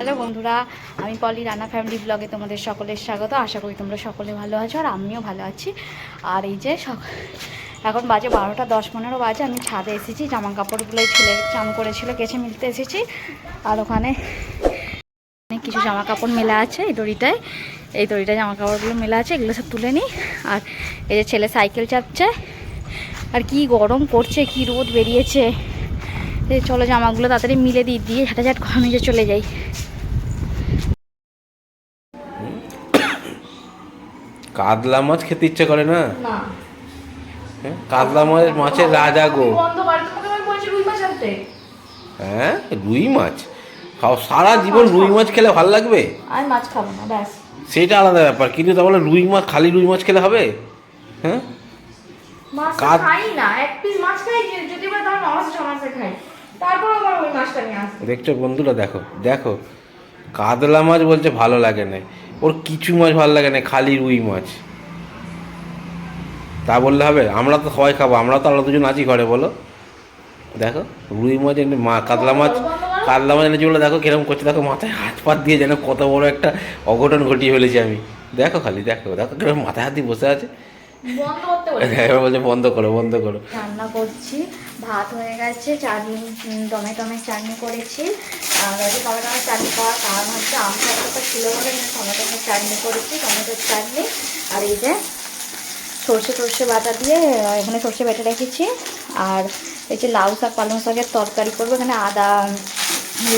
Hello বন্ধুরা, আমি পলি Rana family ব্লগে তোমাদের সকলের স্বাগত। আশা করি তোমরা সকলে ভালো আছো আর আমিও ভালো আছি। আর এই যে এখন বাজে বারোটা দশ পনেরো বাজে, আমি ছাদে এসেছি জামা কাপড়গুলো ছেলে চান করেছিল কেচে মিলতে এসেছি। আর ওখানে অনেক কিছু জামা কাপড় মেলা আছে এই দড়িটায়। এই দড়িটায় জামা কাপড়গুলো মেলা আছে, এগুলো সব তুলে নিই। আর এই যে ছেলে সাইকেল চাপছে। আর কি গরম করছে কি রোদ বেরিয়েছে। চলো জামাগুলো তাড়াতাড়ি মিলে দিই, দিয়ে ঝাঁটাঝাট আমি যে চলে যাই। কাতলা মাছ খেতে ইচ্ছে করে না? হ্যাঁ? কাতলা মাছ মাছের রাজা গো। হ্যাঁ? রুই মাছ? খাও সারা জীবন রুই মাছ খেলে ভালো লাগবে? আমি মাছ খাব না ব্যাস। সেটা আলাদা ব্যাপার কিন্তু তাহলে রুই মাছ খালি রুই মাছ খেলে হবে? হ্যাঁ? মাছ কাত- খাই না এক পিস মাছ খাই যদি বা তাহলে মাছ মাছে খাই তারপর আবার ওই মাছটা নিয়ে আসব। দেখছ বন্ধুরা দেখো দেখো কাতলা মাছ বলছে ভালো লাগে না। ওর কিছু মাছ ভালো লাগে না, খালি রুই মাছ। তা বললে হবে, আমরা তো সবাই খাব, আমরা তো আমরা দুজন আছি ঘরে, বলো। দেখো, রুই মাছ এনে মা, কাতলা মাছ কাতলা মাছ এনে বলে দেখো কীরকম করছে, দেখো মাথায় হাত পাত দিয়ে যেন কত বড় একটা অঘটন ঘটিয়ে ফেলেছি আমি। দেখো খালি, দেখো দেখো কীরকম মাথায় হাত দিয়ে বসে আছে। এবার বলছে বন্ধ করো বন্ধ করো। রান্না করছি ভাত হয়ে গেছে চাটনি টমেটোমের চাটনি করেছি। আর এই টমেটোমের চাটনি করার কারণ হচ্ছে আম খাওয়াটা ছিল বলে টমেটোমের চাটনি করেছি টমেটোর চাটনি। আর এই যে সর্ষে সর্ষে বাটা দিয়ে এখানে সর্ষে বেটে রেখেছি। আর এই যে লাউ শাক পালং শাকের তরকারি করব এখানে আদা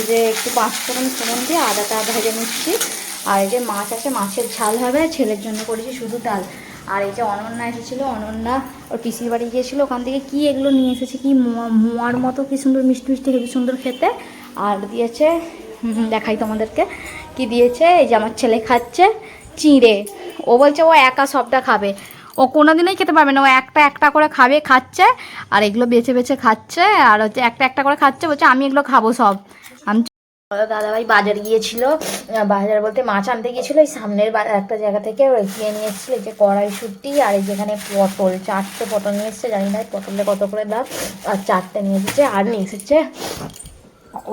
যে একটু পাঁচ ফোড়ন ফোড়ন দিয়ে আদাটা ভেজে নিচ্ছি। আর এই যে মাছ আছে মাছের ঝাল হবে ছেলের জন্য করেছি শুধু ডাল। আর এই যে অনন্যা এসেছিল, অনন্যা ওর পিসির বাড়ি গিয়েছিল, ওখান থেকে কি এগুলো নিয়ে এসেছে, কি মোয়া- মোয়ার মতো, কি সুন্দর মিষ্টি মিষ্টি, হেবি সুন্দর খেতে। আর দিয়েছে দেখাই তোমাদেরকে, কি দিয়েছে, এই যে আমার ছেলে খাচ্ছে চিঁড়ে। ও বলছে ও একা সবটা খাবে। ও কোনো দিনই খেতে পারবে না, ও একটা একটা করে খাবে, খাচ্ছে, আর এগুলো বেছে বেছে খাচ্ছে, আর হচ্ছে একটা একটা করে খাচ্ছে, বলছে আমি এগুলো খাব সব। দাদাভাই বাজার গিয়েছিল বাজার বলতে মাছ আনতে গিয়েছিল, এই সামনের একটা জায়গা থেকে গিয়ে নিয়ে এসেছিল যে কড়াইশুটি আর এই যেখানে পটল, চারটে পটল নিয়ে এসেছে, জানি না পটলে কত করে দাম, আর চারটে নিয়ে এসেছে, আর নিয়ে এসেছে,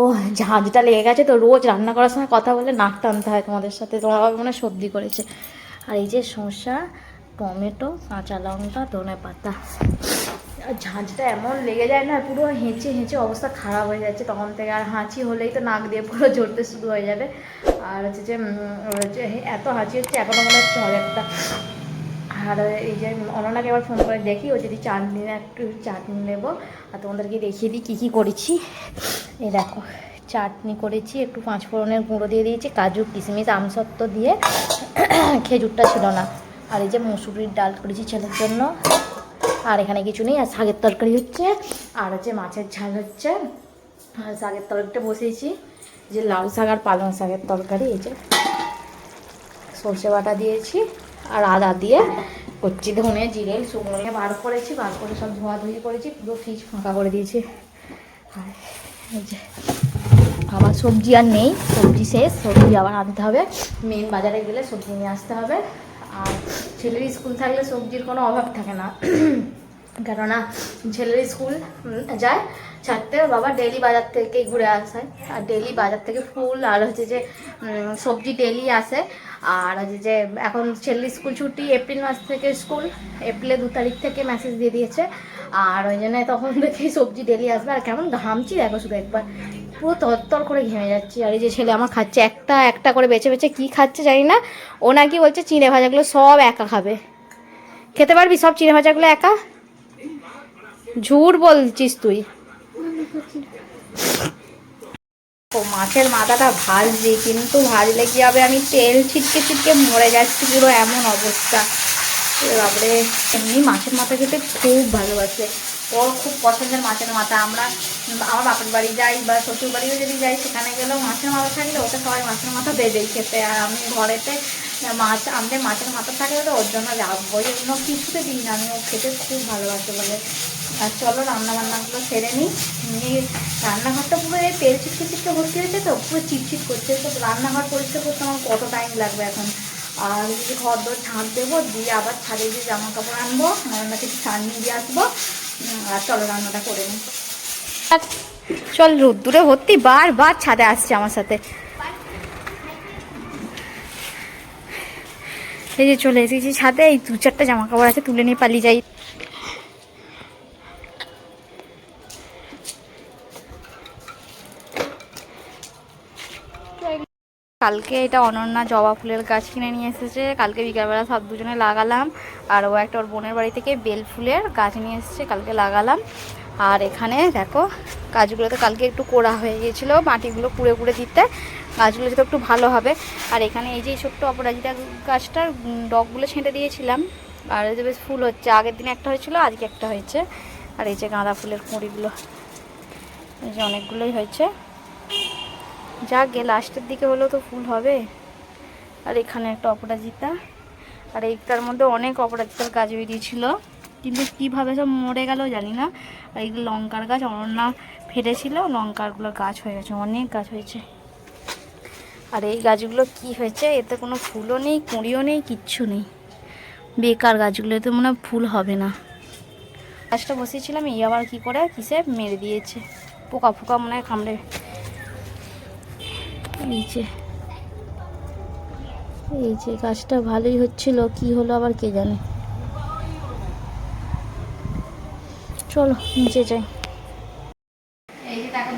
ও, ঝাঁঝটা লেগে গেছে, তো রোজ রান্না করার সময় কথা বলে নাক টানতে হয় তোমাদের সাথে, তোমার মনে সর্দি করেছে, আর এই যে শসা, টমেটো, কাঁচা লঙ্কা ধনে পাতা ঝাঁঝটা এমন লেগে যায় না, পুরো হেঁচে হেঁচে অবস্থা খারাপ হয়ে যাচ্ছে। তখন থেকে আর হাঁচি হলেই তো নাক দিয়ে পুরো ঝরতে শুরু হয়ে যাবে। আর হচ্ছে যে এত হাঁচি হচ্ছে এখনও মনে হচ্ছে হবে একটা। আর এই যে, অননাকে এবার ফোন করে দেখি, ও যদি চাটনি একটু চাটনি নেব। আর তোমাদেরকে দেখিয়ে দিই কী কী করেছি। এই দেখো, চাটনি করেছি, একটু পাঁচ ফোড়নের গুঁড়ো দিয়ে দিয়েছি, কাজু, কিশমিশ, আমসত্ত্ব দিয়ে। খেজুরটা ছিল না। আর এই যে, মুসুরির ডাল করেছি ছেলের জন্য। আর এখানে কিছু নেই, আর শাকের তরকারি হচ্ছে, আর হচ্ছে মাছের ঝাল হচ্ছে। শাকের তরকারিটা বসিয়েছি, যে লাল শাক আর পালং শাকের তরকারি, এই যে সর্ষে বাটা দিয়েছি, আর আদা দিয়ে করছি ধনে জিরে শুকনো বার করেছি, বার করে সব ধোয়াধুয়ি করেছি, পুরো ফ্রিজ ফাঁকা করে দিয়েছি। আর এই যে আবার সবজি আর নেই, সবজি শেষ, সবজি আবার আনতে হবে। মেন বাজারে গেলে সবজি নিয়ে আসতে হবে। আর ছেলের স্কুল থাকলে সবজির কোনো অভাব থাকে না। কেননা ছেলের স্কুল যায় ছাড়তে বাবা ডেলি বাজার থেকেই ঘুরে আসে। আর ডেলি বাজার থেকে ফুল আর হচ্ছে যে সবজি ডেলি আসে। আর হচ্ছে যে, এখন ছেলের স্কুল ছুটি এপ্রিল মাস থেকে স্কুল, এপ্রিলে দু তারিখ থেকে মেসেজ দিয়ে দিয়েছে। আর ওই জন্য তখন থেকেই সবজি ডেলি আসবে। আর কেমন ঘামছি, দেখো শুধু একবার। পুরো তরতর করে ঘেমে যাচ্ছি। আর এই যে ছেলে আমার খাচ্ছে, একটা একটা করে বেছে বেছে কী খাচ্ছে জানি না। ও নাকি বলছে চিড়ে ভাজাগুলো সব একা খাবে। খেতে পারবি সব চিড়ে ভাজাগুলো একা? ঝুট বলছিস তুই। ও মাছের মাথাটা ভাজছি কিন্তু ভাজলে কি হবে? আমি তেল ছিটকে ছিটকে মরে যাচ্ছি, পুরো এমন অবস্থা। এ বাবরে এমনি মাছের মাথা খেতে খুব ভালোবাসে। ওর খুব পছন্দের মাছের মাথা। আমরা আমার বাপের বাড়ি যাই বা শ্বশুর বাড়িও যদি যাই, সেখানে গেলেও মাছের মাথা থাকলে ওটা সবাই মাছের মাথা দেবেই খেতে। আর আমি ঘরেতে মাছ, আমাদের মাছের মাথা থাকলে তো ওর জন্য রাখব ওই জন্য কিছুতে দিই না। আমি ও খেতে খুব ভালোবাসে বলে। আর চলো রান্না বান্নাগুলো সেরে নিই। নিয়ে রান্নাঘরটা পুরো এই তেল ছিটকে ছিটকে ভর্তি হয়েছে তো, পুরো চিটচিট করছে। তো রান্নাঘর পরিষ্কার করতে আমার কত টাইম লাগবে এখন? আর যদি ঘর দর ঝাঁট দেবো, দিয়ে আবার ছাদে গিয়ে জামা কাপড় আনব রান্না কিছু ছাড়নি দিয়ে আসব। চল রোদ্দুরে ভর্তি, বারবার ছাদে আসছে আমার সাথে। এই যে চলে এসেছি ছাদে, এই দু চারটা জামা কাপড় আছে তুলে নিয়ে পালিয়ে যাই। কালকে এটা অনন্যা জবা ফুলের গাছ কিনে নিয়ে এসেছে। কালকে বিকালবেলা সব দুজনে লাগালাম। আর ও একটা ওর বোনের বাড়ি থেকে বেল ফুলের গাছ নিয়ে এসেছে, কালকে লাগালাম। আর এখানে দেখো, গাছগুলো তো কালকে একটু কোড়া হয়ে গিয়েছিল, মাটিগুলো কুড়ে কুড়ে দিতে। গাছগুলো যাতে একটু ভালো হবে। আর এখানে এই যে ছোট্ট অপরাজিতা গাছটার ডগগুলো ছেঁটে দিয়েছিলাম। আর এই যে বেশ ফুল হচ্ছে। আগের দিনে একটা হয়েছিল, আজকে একটা হয়েছে। আর এই যে গাঁদা ফুলের কুঁড়িগুলো, এই যে অনেকগুলোই হয়েছে। যাক গে লাস্টের দিকে হলেও তো ফুল হবে। আর এখানে একটা অপরাজিতা। আর এইটার মধ্যে অনেক অপরাজিতার গাছ বেরিয়েছিল। কিন্তু কীভাবে সব মরে গেল জানি না। আর এইগুলো লঙ্কার গাছ অনন্যা ফেটেছিল লঙ্কারগুলো গাছ হয়ে গেছে, অনেক গাছ হয়েছে। আর এই গাছগুলো কি হয়েছে? এতে কোনো ফুলও নেই, কুঁড়িও নেই, কিচ্ছু নেই। বেকার গাছগুলো, এতে মনে ফুল হবে না। গাছটা বসিয়েছিলাম, এই আবার কি করে? কিসে? মেরে দিয়েছে। পোকা ফোকা মনে হয় কামড়ে এই যে এই যে গাছটা ভালোই হচ্ছিল, কি হলো আবার কে জানে। চলো, নিচে যাই।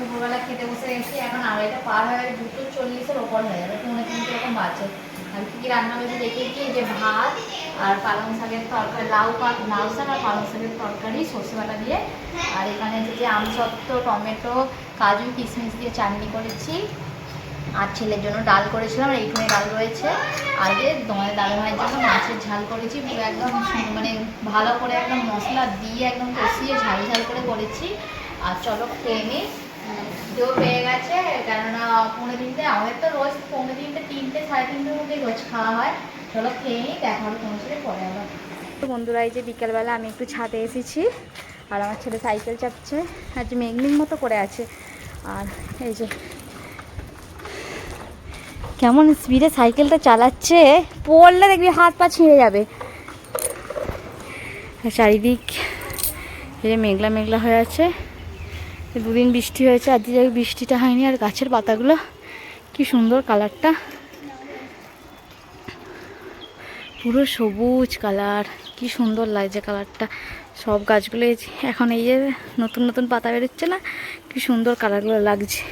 দুপুরবেলা খেতে দুটো আর কি দেখেছি যে ভাত আর পালং শাকের তরকারি, লাউ আর পালং শাকের তরকারি দিয়ে। আর এখানে যে আমসত্ত্ব টমেটো, কাজু, কিশমিশ দিয়ে চাটনি করেছি। আর ছেলের জন্য ডাল করেছিলাম, আর এইখানে ডাল রয়েছে। যে তোমাদের দাদা ভাইয়ের জন্য মাছের ঝাল করেছি, পুরো একদম মানে ভালো করে একদম মশলা দিয়ে একদম কষিয়ে ঝাল ঝাল করে করেছি। আর চলো খেয়ে নিই খিদেও পেয়ে গেছে, কেননা পৌনে তিনটে, আমাদের তো রোজ পৌনে তিনটে তিনটে, সাড়ে তিনটের মধ্যে রোজ খাওয়া হয়। চলো খেয়ে নিই দেখা হবে তোমার পরে আবার। বন্ধুরা, এই যে বিকেলবেলা আমি একটু ছাদে এসেছি, আর আমার ছেলে সাইকেল চাপছে, আজ মেঘনির মতো করে আছে। আর এই যে কেমন স্পিডে সাইকেলটা চালাচ্ছে? পড়লে দেখবি হাত পা ছিঁড়ে যাবে। চারিদিক যে মেঘলা মেঘলা হয়ে আছে। দুদিন বৃষ্টি হয়েছে, আজ যে বৃষ্টিটা হয়নি, আর গাছের পাতাগুলো কি সুন্দর কালারটা পুরো সবুজ কালার কি সুন্দর লাগছে কালারটা সব গাছগুলো এখন এই যে নতুন নতুন পাতা বেরোচ্ছে না, কি সুন্দর কালারগুলো লাগছে।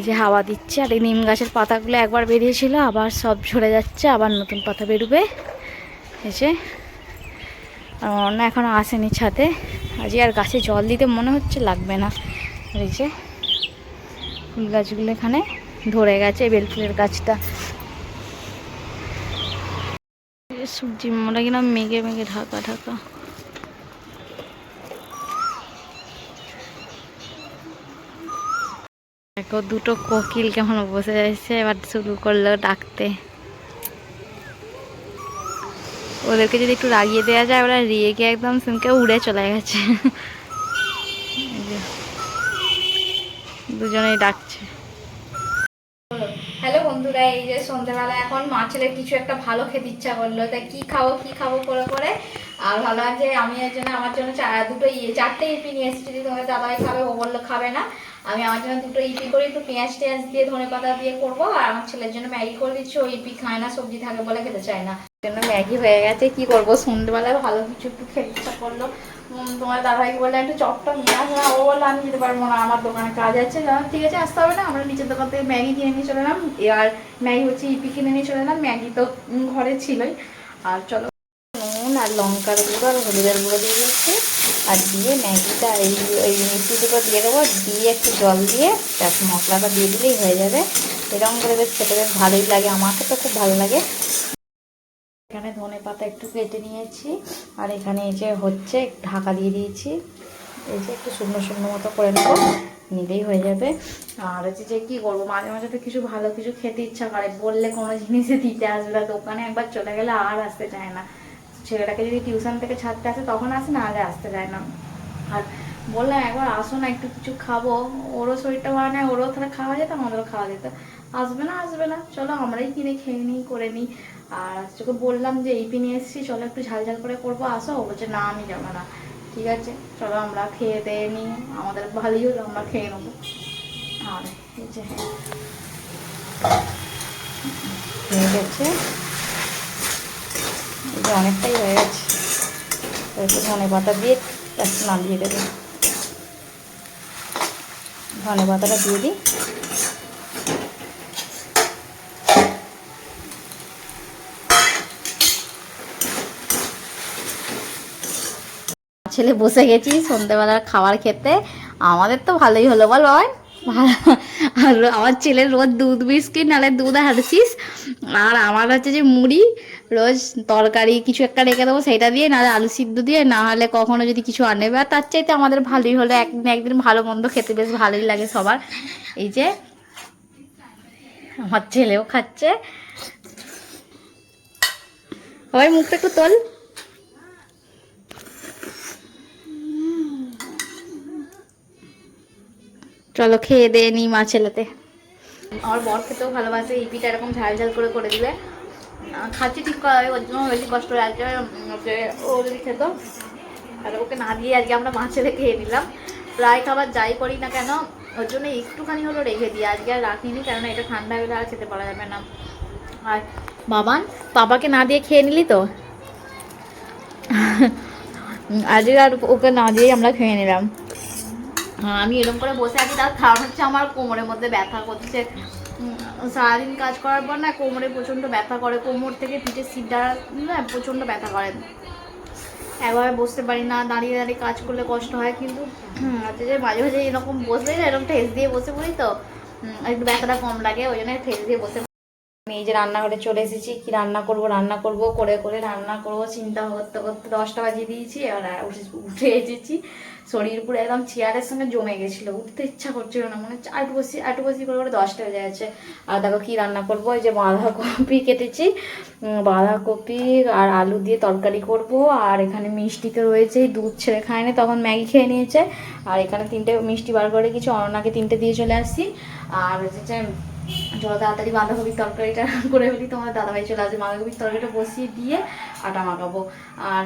এই যে হাওয়া দিচ্ছে আর এই নিম গাছের পাতাগুলো একবার বেরিয়েছিল, আবার সব ঝরে যাচ্ছে, আবার নতুন পাতা বেরোবে। যে, আর অন্য এখনও আসেনি ছাদে। আজকে আর গাছে জল দিতে মনে হচ্ছে, লাগবে না। এই যে, ফুল গাছগুলো এখানে ধরে গেছে বেল ফুলের গাছটা। সবজি মোটা কিনা মেঘে মেঘে ঢাকা ঢাকা। দেখো, দুটো কোকিল কেমন বসে যাচ্ছে এবার শুরু করল ডাকতে। ওদেরকে যদি একটু রাগিয়ে দেওয়া যায়, ওরা রেগে একদম সিমকে উড়ে চলে গেছে। দুজনেই ডাকছে। বন্ধুরা এই যে সন্ধ্যাবেলা এখন মা ছেলের কিছু একটা ভালো খেতে ইচ্ছা করল। তাই কি খাব কি খাব করে করে? আর ভালো আছে আমি এর জন্য, আমার জন্য দুটো ইয়ে চারটে ইপি নিয়ে এসেছি। যদি তোমার দাদাই খাবে, ও বলল খাবে না। আমি আমার জন্য দুটো ইপি করে একটু পেঁয়াজ টেঁয়াজ দিয়ে, ধনে পাতা দিয়ে করব। আর আমার ছেলের জন্য ম্যাগি করে দিচ্ছি। ও ইপি খায় না, সবজি থাকে বলে খেতে চায় না। জন্য ম্যাগি হয়ে গেছে। কি করব? সন্ধ্যেবেলায় ভালো কিছু একটু খেতে ইচ্ছা করল। তোমার দাদাইকে বললে একটু চপটা নিয়ে আসো না ও বলল, আমি যেতে পারব না, আমার দোকানে কাজ আছে। ঠিক আছে, আসতে হবে না, আমরা নিচের দোকান থেকে ম্যাগি কিনে নিয়ে চলে এলাম। আর ম্যাগি হচ্ছে ইপি কিনে নিয়ে চলে এলাম, ম্যাগি তো ঘরে ছিলই। আর চলো, নুন আর লঙ্কার গুঁড়ো আর হলুদের গুঁড়ো দিয়ে দিচ্ছি। আর দিয়ে ম্যাগিটা এই ওই মিষ্টি দুটো দিয়ে দেবো। দিয়ে একটু জল দিয়ে, ব্যাস, মশলাটা দিয়ে দিলেই হয়ে যাবে। এরকম করে বেশ খেতে বেশ ভালোই লাগে আমাকে তো খুব ভালো লাগে। পাতা একটু কেটে নিয়েছি। আর এখানে এই যে হচ্ছে, ঢাকা দিয়ে দিয়েছি। এই যে একটু শুকনো শুকনো মতো করে নেব, নিলেই হয়ে যাবে। আর হচ্ছে যে কী করব, মাঝে মাঝে তো কিছু ভালো কিছু খেতে ইচ্ছা করে, বললে কোনো জিনিসে দিতে আসবে না, দোকানে একবার চলে গেলে আর আসতে চায় না। ছেলেটাকে যদি টিউশন থেকে ছাড়তে আসে, তখন আসে, না আগে আসতে চায় না। আর বললাম, একবার আসো না, একটু কিছু খাব। ওরও শরীরটা ভালো নেই, ওরও তাহলে খাওয়া যেত, আমাদেরও খাওয়া যেত। আসবে না আসবে না, চলো আমরাই কিনে খেয়ে নিই, করে নিই। আর তোকে বললাম যে, এই নিয়ে এসেছি, চলো একটু ঝাল ঝাল করে করব, আসো। ও বলছে, না, আমি যাব না। ঠিক আছে, চলো আমরা খেয়ে দিয়ে নিই, আমাদের ভালোই হলো, আমরা খেয়ে নেব। আর এই যে অনেকটাই হয়ে গেছে। ধনে পাতা দিয়ে নামিয়ে দেবো। ধনে পাতাটা দিয়ে দিই। ছেলে বসে গেছি সন্ধ্যেবেলার খাবার খেতে। আমাদের তো ভালোই হলো বল আর আমার ছেলের রোজ দুধ বিস্কিট, নাহলে দুধ হারছিস আর আমার হচ্ছে যে মুড়ি, রোজ তরকারি কিছু একটা রেখে দেবো, সেটা দিয়ে, নাহলে আলু সিদ্ধ দিয়ে না হলে কখনো যদি কিছু আনে। আর তার চাইতে আমাদের ভালোই হলো একদিন একদিন ভালো মন্দ খেতে বেশ ভালোই লাগে সবার। এই যে আমার ছেলেও খাচ্ছে। সবাই মুখটা একটু তোল। চলো খেয়ে দিয়ে নিই মা ছেলেতে। আমার বর খেতেও ভালোবাসে এই পিঠা এরকম ঝাল ঝাল করে করে আহ, খাচ্ছি ঠিক করে ওর জন্য বেশি কষ্ট লাগছে। যে ও যদি খেত আর ওকে না দিয়ে আজকে আমরা মা ছেলে খেয়ে নিলাম। প্রায় খাবার যাই করি না কেন ওর জন্য একটুখানি হলো রেখে দিই আজকে আর রাখিনি কেননা এটা ঠান্ডা হলে আর খেতে পারা যাবে না। আর বাবান বাবাকে না দিয়ে খেয়ে নিলি তো? আজকে আর ওকে না দিয়েই আমরা খেয়ে নিলাম। আমি এরকম করে বসে আছি, তার কারণ হচ্ছে আমার কোমরের মধ্যে ব্যথা করছে। সারাদিন কাজ করার পর না কোমরে প্রচণ্ড ব্যথা করে, কোমর থেকে পিঠের সিটটা না প্রচণ্ড ব্যথা করে। একভাবে বসতে পারি না, দাঁড়িয়ে দাঁড়িয়ে কাজ করলে কষ্ট হয়, কিন্তু হচ্ছে যে মাঝে মাঝে এরকম বসলে এরকম ঠেস দিয়ে বসে পড়ি তো একটু ব্যথাটা কম লাগে, ওই জন্য ঠেস দিয়ে বসে আমি এই যে রান্নাঘরে চলে এসেছি, কি রান্না করব রান্না করব, করে করে রান্না করব, চিন্তা করতে করতে দশটা বাজিয়ে দিয়েছি, আর উঠে- এসেছি। শরীর পুরো একদম চেয়ারের সঙ্গে জমে গেছিল, উঠতে ইচ্ছা করছিল না, মনে হচ্ছে আটু বসি আটু বসি করে করে দশটা বেজে যাচ্ছে আর দেখো কি রান্না করব, এই যে বাঁধাকপি কেটেছি বাঁধাকপি আর আলু দিয়ে তরকারি করব, আর এখানে মিষ্টি তো রয়েছেই দুধ ছেড়ে খায়নি তখন ম্যাগি খেয়ে নিয়েছে। আর এখানে তিনটে মিষ্টি বার করে কিছু অননাকে তিনটে দিয়ে চলে আসছি। আর হচ্ছে চলো তাড়াতাড়ি বাঁধাকপির তরকারিটা করে ফেলি। তোমার দাদাভাই চলে আসবে। বাঁধাকপির তরকারিটা বসিয়ে দিয়ে আটা মাখাবো। আর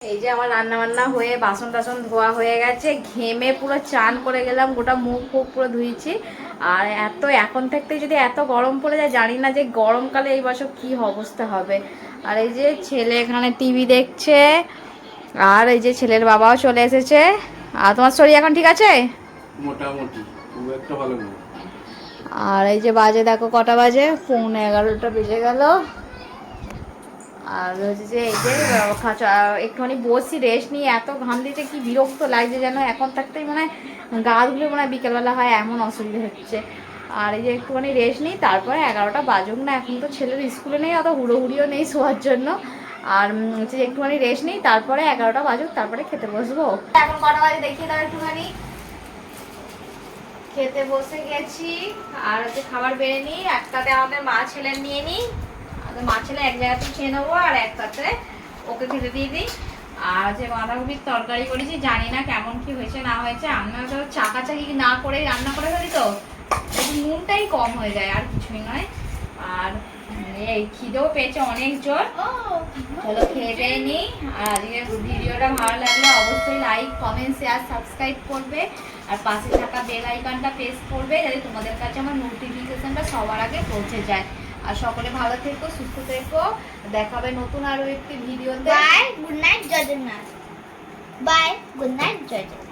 এই যে আমার রান্না বান্না হয়ে বাসন টাসন ধোয়া হয়ে গেছে, ঘেমে পুরো চান করে গেলাম, গোটা মুখ ফুখ পুরো ধুয়েছি আর এত এখন থাকতে যদি এত গরম পড়ে যায়, জানি না যে গরমকালে এই বছর কি অবস্থা হবে। আর এই যে ছেলে এখানে টিভি দেখছে, আর এই যে ছেলের বাবাও চলে এসেছে। আর তোমার শরীর এখন ঠিক আছে? মোটামুটি, খুব একটা ভালো আর এই যে বাজে, দেখো কটা বাজে? পৌনে এগারোটা বেজে গেল। আর হচ্ছে যে এই যে একটুখানি বসি রেস্ট নিয়ে এত ঘাম দিয়েছে, কি বিরক্ত লাগছে যেন। এখন থাকতেই মনে গা ধুলে মনে বিকেলবেলা হয়, এমন অসুবিধা হচ্ছে। আর এই যে একটুখানি রেস্ট নিই, তারপরে এগারোটা বাজুক না, এখন তো ছেলের স্কুলে নেই, অত হুড়োহুড়িও নেই শোয়ার জন্য। আর হচ্ছে যে একটুখানি রেস্ট নিই, তারপরে এগারোটা বাজুক, তারপরে খেতে বসবো। এখন কটা বাজে? দেখিয়ে দাও একটুখানি। খেতে বসে গেছি। আর হচ্ছে খাবার বেড়ে নিই একটাতে আমাদের মা ছেলে নিয়ে নিই। আমাদের মা ছেলে এক জায়গাতে খেয়ে নেব আর একটাতে ওকে খেতে দিয়ে দিই। আর যে বাঁধাকপির তরকারি করেছি জানি না কেমন কি হয়েছে না হয়েছে। আমরা তো চাকাচাকি না করে রান্না করে ফেলি তো নুনটাই কম হয়ে যায় আর কিছুই নয়। আর এই খিদেও পেয়েছে অনেক জোর। চলো খেয়ে দিয়ে নিই। আর আজকে ভিডিওটা ভালো লাগলে অবশ্যই লাইক কমেন্ট শেয়ার সাবস্ক্রাইব করবে। আর পাশে থাকা বেল আইকনটা প্রেস করবে যাতে তোমাদের কাছে আমার নোটিফিকেশানটা সবার আগে পৌঁছে যায়। আর সকলে ভালো থেকো, সুস্থ থেকো। দেখা হবে নতুন আরও একটি ভিডিওতে নাইট জয় জগন্নাথ বাই গুড নাইট জয় Jagannnath.